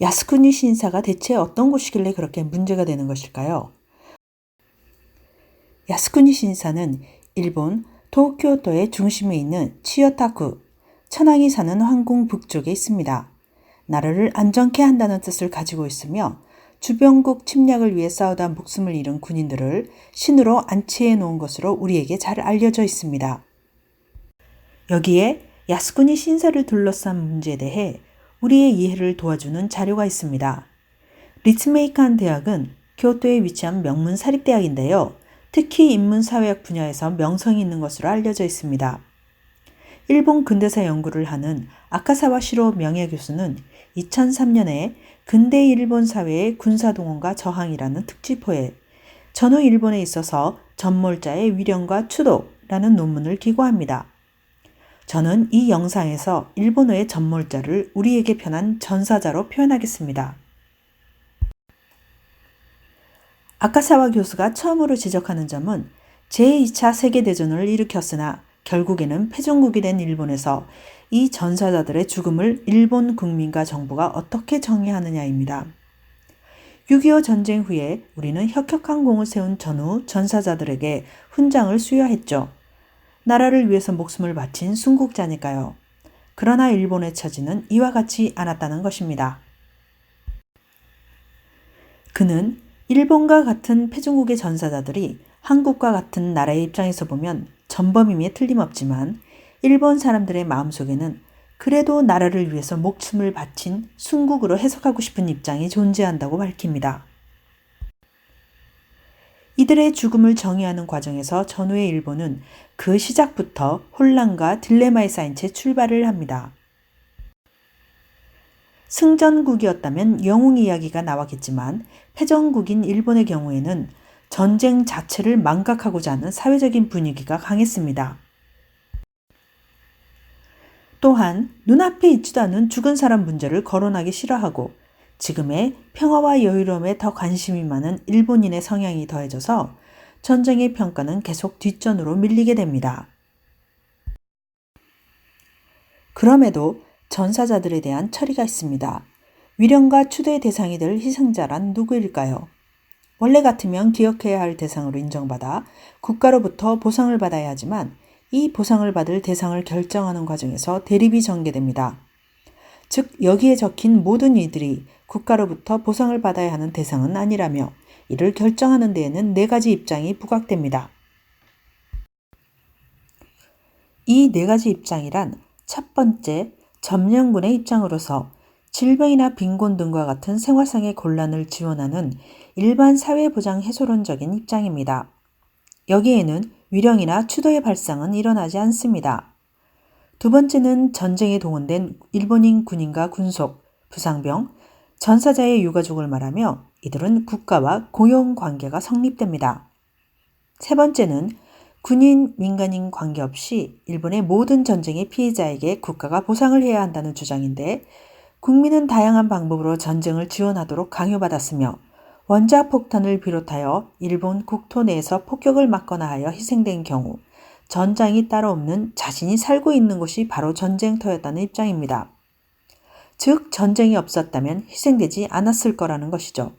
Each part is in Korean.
야스쿠니 신사가 대체 어떤 곳이길래 그렇게 문제가 되는 것일까요? 야스쿠니 신사는 일본 도쿄도의 중심에 있는 치요타쿠, 천황이 사는 황궁 북쪽에 있습니다. 나라를 안정케 한다는 뜻을 가지고 있으며 주변국 침략을 위해 싸우다 목숨을 잃은 군인들을 신으로 안치해 놓은 것으로 우리에게 잘 알려져 있습니다. 여기에 야스쿠니 신사를 둘러싼 문제에 대해 우리의 이해를 도와주는 자료가 있습니다. 리츠메이칸 대학은 교토에 위치한 명문 사립대학인데요. 특히 인문사회학 분야에서 명성이 있는 것으로 알려져 있습니다. 일본 근대사 연구를 하는 아카사와 시로 명예교수는 2003년에 근대 일본 사회의 군사동원과 저항이라는 특집호에 전후 일본에 있어서 전몰자의 위령과 추도라는 논문을 기고합니다. 저는 이 영상에서 일본어의 전몰자를 우리에게 편한 전사자로 표현하겠습니다. 아카사와 교수가 처음으로 지적하는 점은 제2차 세계대전을 일으켰으나 결국에는 패전국이 된 일본에서 이 전사자들의 죽음을 일본 국민과 정부가 어떻게 정의하느냐입니다. 6.25 전쟁 후에 우리는 혁혁한 공을 세운 전후 전사자들에게 훈장을 수여했죠. 나라를 위해서 목숨을 바친 순국자니까요. 그러나 일본의 처지는 이와 같지 않았다는 것입니다. 그는 일본과 같은 패중국의 전사자들이 한국과 같은 나라의 입장에서 보면 전범임에 틀림없지만 일본 사람들의 마음속에는 그래도 나라를 위해서 목숨을 바친 순국으로 해석하고 싶은 입장이 존재한다고 밝힙니다. 이들의 죽음을 정의하는 과정에서 전후의 일본은 그 시작부터 혼란과 딜레마에 쌓인 채 출발을 합니다. 승전국이었다면 영웅 이야기가 나왔겠지만 패전국인 일본의 경우에는 전쟁 자체를 망각하고자 하는 사회적인 분위기가 강했습니다. 또한 눈앞에 있지도 않은 죽은 사람 문제를 거론하기 싫어하고 지금의 평화와 여유로움에 더 관심이 많은 일본인의 성향이 더해져서 전쟁의 평가는 계속 뒷전으로 밀리게 됩니다. 그럼에도 전사자들에 대한 처리가 있습니다. 위령과 추대의 대상이 될 희생자란 누구일까요? 원래 같으면 기억해야 할 대상으로 인정받아 국가로부터 보상을 받아야 하지만 이 보상을 받을 대상을 결정하는 과정에서 대립이 전개됩니다. 즉, 여기에 적힌 모든 이들이 국가로부터 보상을 받아야 하는 대상은 아니라며 이를 결정하는 데에는 네 가지 입장이 부각됩니다. 이 네 가지 입장이란 첫 번째, 점령군의 입장으로서 질병이나 빈곤 등과 같은 생활상의 곤란을 지원하는 일반 사회보장 해소론적인 입장입니다. 여기에는 위령이나 추도의 발상은 일어나지 않습니다. 두 번째는 전쟁에 동원된 일본인 군인과 군속, 부상병, 전사자의 유가족을 말하며 이들은 국가와 고용 관계가 성립됩니다. 세 번째는 군인, 민간인 관계없이 일본의 모든 전쟁의 피해자에게 국가가 보상을 해야 한다는 주장인데 국민은 다양한 방법으로 전쟁을 지원하도록 강요받았으며 원자폭탄을 비롯하여 일본 국토 내에서 폭격을 맞거나 하여 희생된 경우 전장이 따로 없는 자신이 살고 있는 곳이 바로 전쟁터였다는 입장입니다. 즉, 전쟁이 없었다면 희생되지 않았을 거라는 것이죠.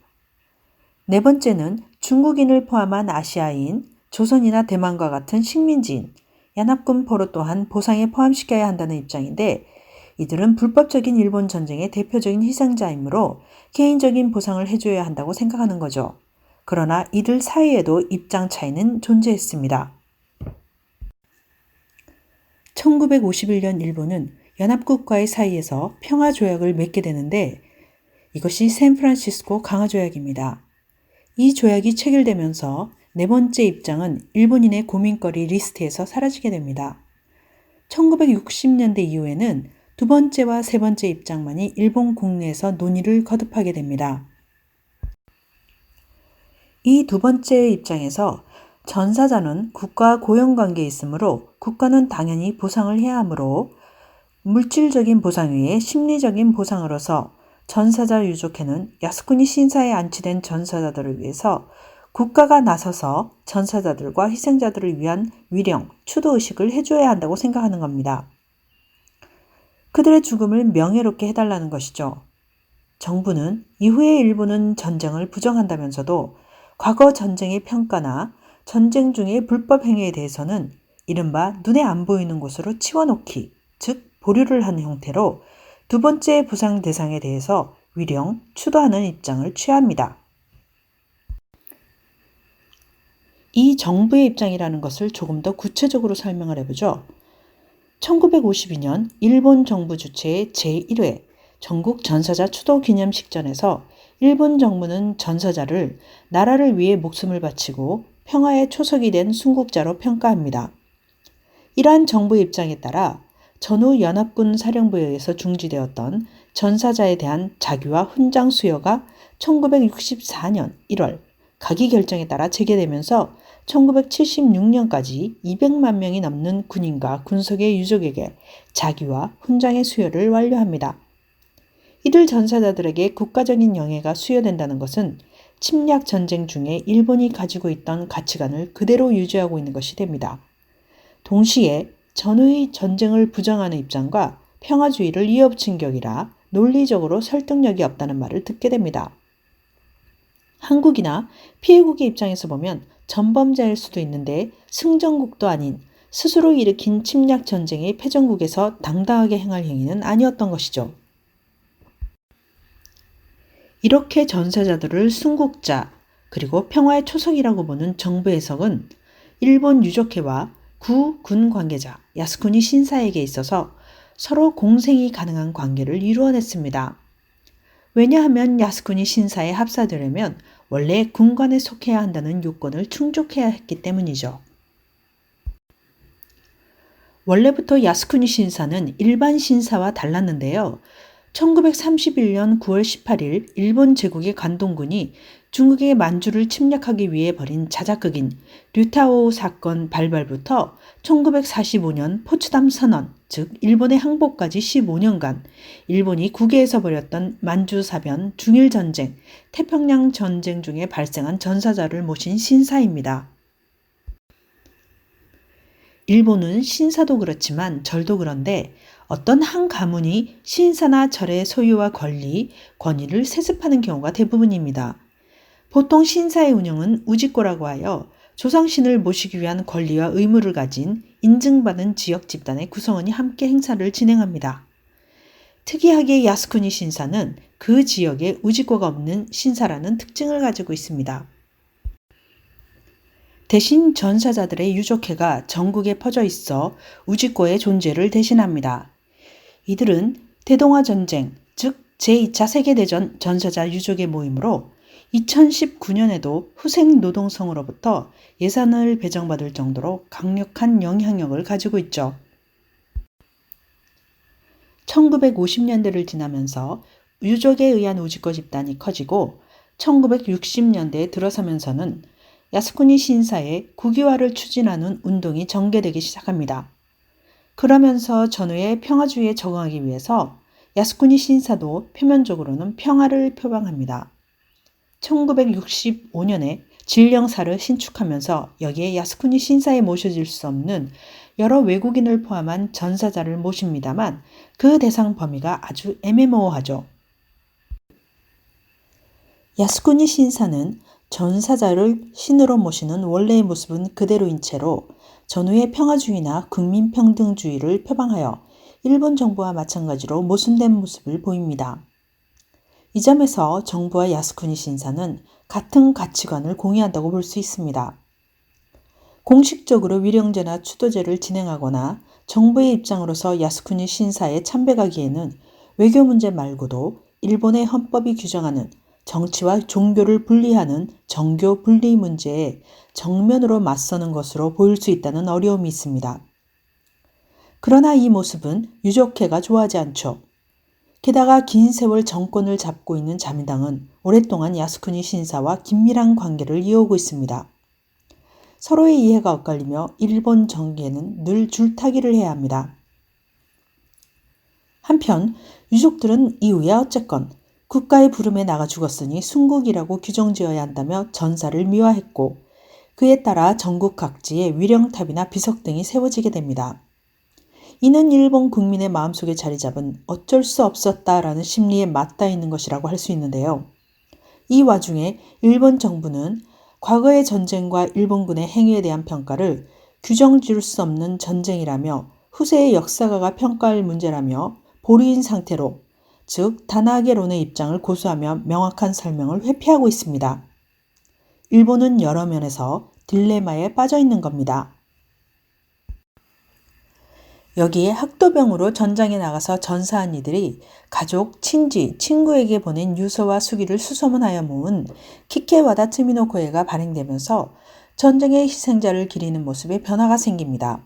네 번째는 중국인을 포함한 아시아인, 조선이나 대만과 같은 식민지인, 연합군 포로 또한 보상에 포함시켜야 한다는 입장인데 이들은 불법적인 일본 전쟁의 대표적인 희생자이므로 개인적인 보상을 해줘야 한다고 생각하는 거죠. 그러나 이들 사이에도 입장 차이는 존재했습니다. 1951년 일본은 연합국과의 사이에서 평화 조약을 맺게 되는데 이것이 샌프란시스코 강화 조약입니다. 이 조약이 체결되면서 네 번째 입장은 일본인의 고민거리 리스트에서 사라지게 됩니다. 1960년대 이후에는 두 번째와 세 번째 입장만이 일본 국내에서 논의를 거듭하게 됩니다. 이 두 번째 입장에서 전사자는 국가 고용 관계에 있으므로 국가는 당연히 보상을 해야 하므로 물질적인 보상 외에 심리적인 보상으로서 전사자 유족회는 야스쿠니 신사에 안치된 전사자들을 위해서 국가가 나서서 전사자들과 희생자들을 위한 위령, 추도 의식을 해줘야 한다고 생각하는 겁니다. 그들의 죽음을 명예롭게 해달라는 것이죠. 정부는 이후에 일본은 전쟁을 부정한다면서도 과거 전쟁의 평가나 전쟁 중의 불법 행위에 대해서는 이른바 눈에 안 보이는 곳으로 치워놓기, 즉 보류를 하는 형태로 두 번째 부상 대상에 대해서 위령 추도하는 입장을 취합니다. 이 정부의 입장이라는 것을 조금 더 구체적으로 설명을 해보죠. 1952년 일본 정부 주최의 제1회 전국 전사자 추도 기념식전에서 일본 정부는 전사자를 나라를 위해 목숨을 바치고 평화의 초석이 된 순국자로 평가합니다. 이러한 정부의 입장에 따라 전후 연합군 사령부에 의해서 중지되었던 전사자에 대한 자규와 훈장 수여가 1964년 1월 가기 결정에 따라 재개되면서 1976년까지 200만 명이 넘는 군인과 군속의 유족에게 자기와 훈장의 수여를 완료합니다. 이들 전사자들에게 국가적인 영예가 수여된다는 것은 침략 전쟁 중에 일본이 가지고 있던 가치관을 그대로 유지하고 있는 것이 됩니다. 동시에 전후의 전쟁을 부정하는 입장과 평화주의를 이어붙인 격이라 논리적으로 설득력이 없다는 말을 듣게 됩니다. 한국이나 피해국의 입장에서 보면 전범자일 수도 있는데 승전국도 아닌 스스로 일으킨 침략 전쟁의 패전국에서 당당하게 행할 행위는 아니었던 것이죠. 이렇게 전사자들을 순국자 그리고 평화의 초석이라고 보는 정부 해석은 일본 유족회와 구 군 관계자 야스쿠니 신사에게 있어서 서로 공생이 가능한 관계를 이루어냈습니다. 왜냐하면 야스쿠니 신사에 합사되려면 원래 군관에 속해야 한다는 요건을 충족해야 했기 때문이죠. 원래부터 야스쿠니 신사는 일반 신사와 달랐는데요. 1931년 9월 18일 일본 제국의 관동군이 중국의 만주를 침략하기 위해 벌인 자작극인 류타오 사건 발발부터 1945년 포츠담 선언, 즉 일본의 항복까지 15년간 일본이 국외에서 벌였던 만주 사변, 중일 전쟁, 태평양 전쟁 중에 발생한 전사자를 모신 신사입니다. 일본은 신사도 그렇지만 절도 그런데 어떤 한 가문이 신사나 절의 소유와 권리, 권위를 세습하는 경우가 대부분입니다. 보통 신사의 운영은 우지꼬라고 하여 조상신을 모시기 위한 권리와 의무를 가진 인증받은 지역 집단의 구성원이 함께 행사를 진행합니다. 특이하게 야스쿠니 신사는 그 지역에 우지꼬가 없는 신사라는 특징을 가지고 있습니다. 대신 전사자들의 유족회가 전국에 퍼져 있어 우지꼬의 존재를 대신합니다. 이들은 대동아 전쟁, 즉 제2차 세계대전 전사자 유족의 모임으로 2019년에도 후생 노동성으로부터 예산을 배정받을 정도로 강력한 영향력을 가지고 있죠. 1950년대를 지나면서 유족에 의한 우지거 집단이 커지고 1960년대에 들어서면서는 야스쿠니 신사의 국유화를 추진하는 운동이 전개되기 시작합니다. 그러면서 전후의 평화주의에 적응하기 위해서 야스쿠니 신사도 표면적으로는 평화를 표방합니다. 1965년에 진령사를 신축하면서 여기에 야스쿠니 신사에 모셔질 수 없는 여러 외국인을 포함한 전사자를 모십니다만 그 대상 범위가 아주 애매모호하죠. 야스쿠니 신사는 전사자를 신으로 모시는 원래의 모습은 그대로인 채로 전후의 평화주의나 국민평등주의를 표방하여 일본 정부와 마찬가지로 모순된 모습을 보입니다. 이 점에서 정부와 야스쿠니 신사는 같은 가치관을 공유한다고 볼 수 있습니다. 공식적으로 위령제나 추도제를 진행하거나 정부의 입장으로서 야스쿠니 신사에 참배가기에는 외교 문제 말고도 일본의 헌법이 규정하는 정치와 종교를 분리하는 정교 분리 문제에 정면으로 맞서는 것으로 보일 수 있다는 어려움이 있습니다. 그러나 이 모습은 유족회가 좋아하지 않죠. 게다가 긴 세월 정권을 잡고 있는 자민당은 오랫동안 야스쿠니 신사와 긴밀한 관계를 이어오고 있습니다. 서로의 이해가 엇갈리며 일본 정계는 늘 줄타기를 해야 합니다. 한편 유족들은 이후에 어쨌건 국가의 부름에 나가 죽었으니 순국이라고 규정지어야 한다며 전사를 미화했고 그에 따라 전국 각지에 위령탑이나 비석 등이 세워지게 됩니다. 이는 일본 국민의 마음속에 자리 잡은 어쩔 수 없었다라는 심리에 맞닿아 있는 것이라고 할 수 있는데요. 이 와중에 일본 정부는 과거의 전쟁과 일본군의 행위에 대한 평가를 규정 지을 수 없는 전쟁이라며 후세의 역사가가 평가할 문제라며 보류인 상태로 즉 다나게론의 입장을 고수하며 명확한 설명을 회피하고 있습니다. 일본은 여러 면에서 딜레마에 빠져 있는 겁니다. 여기에 학도병으로 전장에 나가서 전사한 이들이 가족, 친지, 친구에게 보낸 유서와 수기를 수소문하여 모은 키케와다 트미노코에가 발행되면서 전쟁의 희생자를 기리는 모습에 변화가 생깁니다.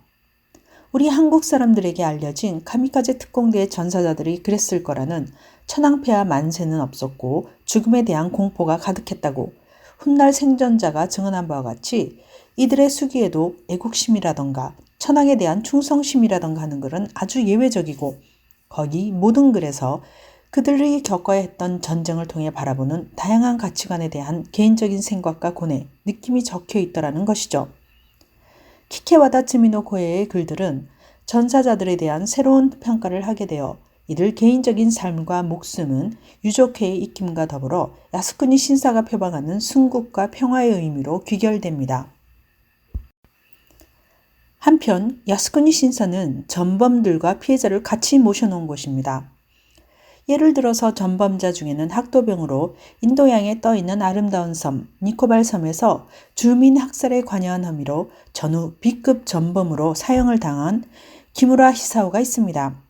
우리 한국 사람들에게 알려진 카미카제 특공대의 전사자들이 그랬을 거라는 천황폐하 만세는 없었고 죽음에 대한 공포가 가득했다고 훗날 생존자가 증언한 바와 같이 이들의 수기에도 애국심이라던가 천황에 대한 충성심이라던가 하는 글은 아주 예외적이고 거기 모든 글에서 그들이 겪어야 했던 전쟁을 통해 바라보는 다양한 가치관에 대한 개인적인 생각과 고뇌, 느낌이 적혀 있더라는 것이죠. 키케와다 츠미노 코에의 글들은 전사자들에 대한 새로운 평가를 하게 되어 이들 개인적인 삶과 목숨은 유족회의 익힘과 더불어 야스쿠니 신사가 표방하는 순국과 평화의 의미로 귀결됩니다. 한편 야스쿠니 신사는 전범들과 피해자를 같이 모셔놓은 곳입니다. 예를 들어서 전범자 중에는 학도병으로 인도양에 떠 있는 아름다운 섬 니코발 섬에서 주민 학살에 관여한 혐의로 전후 B급 전범으로 사형을 당한 기무라 히사오가 있습니다.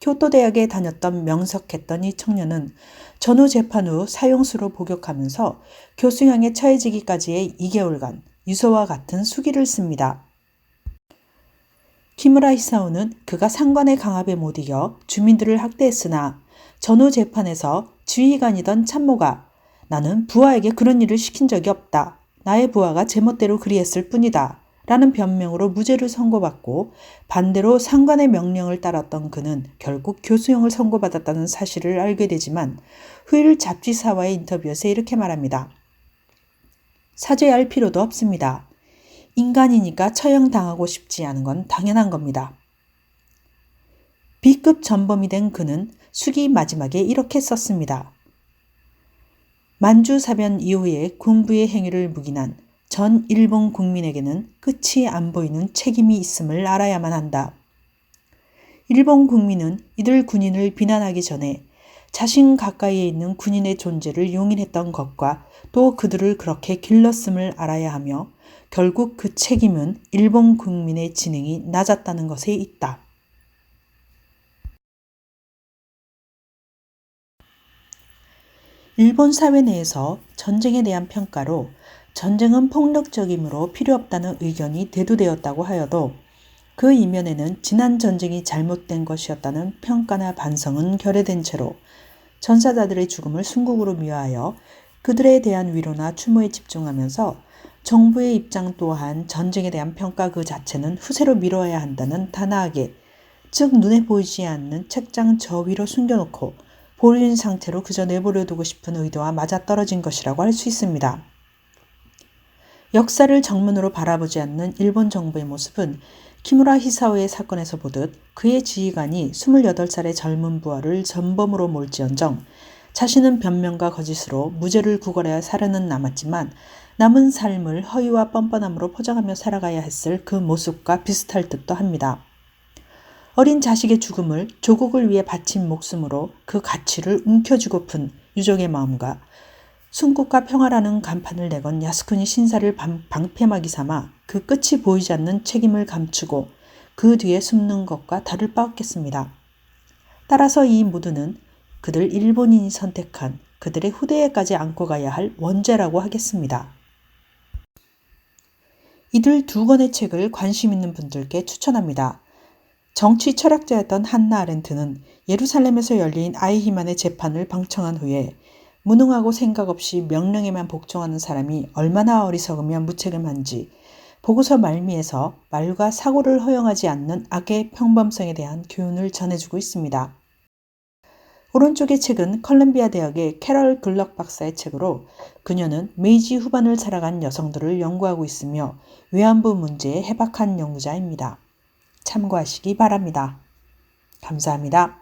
교토 대학에 다녔던 명석했던 이 청년은 전후 재판 후 사형수로 복역하면서 교수형에 처해지기까지의 2개월간 유서와 같은 수기를 씁니다. 키무라 히사오는 그가 상관의 강압에 못 이겨 주민들을 학대했으나 전후 재판에서 지휘관이던 참모가 나는 부하에게 그런 일을 시킨 적이 없다. 나의 부하가 제멋대로 그리했을 뿐이다. 라는 변명으로 무죄를 선고받고 반대로 상관의 명령을 따랐던 그는 결국 교수형을 선고받았다는 사실을 알게 되지만 후일 잡지사와의 인터뷰에서 이렇게 말합니다. 사죄할 필요도 없습니다. 인간이니까 처형당하고 싶지 않은 건 당연한 겁니다. B급 전범이 된 그는 수기 마지막에 이렇게 썼습니다. 만주 사변 이후에 군부의 행위를 묵인한 전 일본 국민에게는 끝이 안 보이는 책임이 있음을 알아야만 한다. 일본 국민은 이들 군인을 비난하기 전에 자신 가까이에 있는 군인의 존재를 용인했던 것과 또 그들을 그렇게 길렀음을 알아야 하며 결국 그 책임은 일본 국민의 지능이 낮았다는 것에 있다. 일본 사회 내에서 전쟁에 대한 평가로 전쟁은 폭력적이므로 필요 없다는 의견이 대두되었다고 하여도 그 이면에는 지난 전쟁이 잘못된 것이었다는 평가나 반성은 결여된 채로 전사자들의 죽음을 순국으로 미화하여 그들에 대한 위로나 추모에 집중하면서 정부의 입장 또한 전쟁에 대한 평가 그 자체는 후세로 미뤄야 한다는 단아하게 즉 눈에 보이지 않는 책장 저 위로 숨겨놓고 보류인 상태로 그저 내버려 두고 싶은 의도와 맞아떨어진 것이라고 할 수 있습니다. 역사를 정문으로 바라보지 않는 일본 정부의 모습은 키무라 히사오의 사건에서 보듯 그의 지휘관이 28살의 젊은 부하를 전범으로 몰지언정 자신은 변명과 거짓으로 무죄를 구걸해야 살아는 남았지만 남은 삶을 허위와 뻔뻔함으로 포장하며 살아가야 했을 그 모습과 비슷할 듯도 합니다. 어린 자식의 죽음을 조국을 위해 바친 목숨으로 그 가치를 움켜쥐고픈 유족의 마음과 순국과 평화라는 간판을 내건 야스쿠니 신사를 방패막이 삼아 그 끝이 보이지 않는 책임을 감추고 그 뒤에 숨는 것과 다를 바 없겠습니다. 따라서 이 모두는 그들 일본인이 선택한 그들의 후대에까지 안고 가야 할 원죄라고 하겠습니다. 이들 두 권의 책을 관심 있는 분들께 추천합니다. 정치 철학자였던 한나 아렌트는 예루살렘에서 열린 아이히만의 재판을 방청한 후에 무능하고 생각 없이 명령에만 복종하는 사람이 얼마나 어리석으며 무책임한지 보고서 말미에서 말과 사고를 허용하지 않는 악의 평범성에 대한 교훈을 전해주고 있습니다. 오른쪽의 책은 컬럼비아 대학의 캐럴 글럭 박사의 책으로 그녀는 메이지 후반을 살아간 여성들을 연구하고 있으며 위안부 문제에 해박한 연구자입니다. 참고하시기 바랍니다. 감사합니다.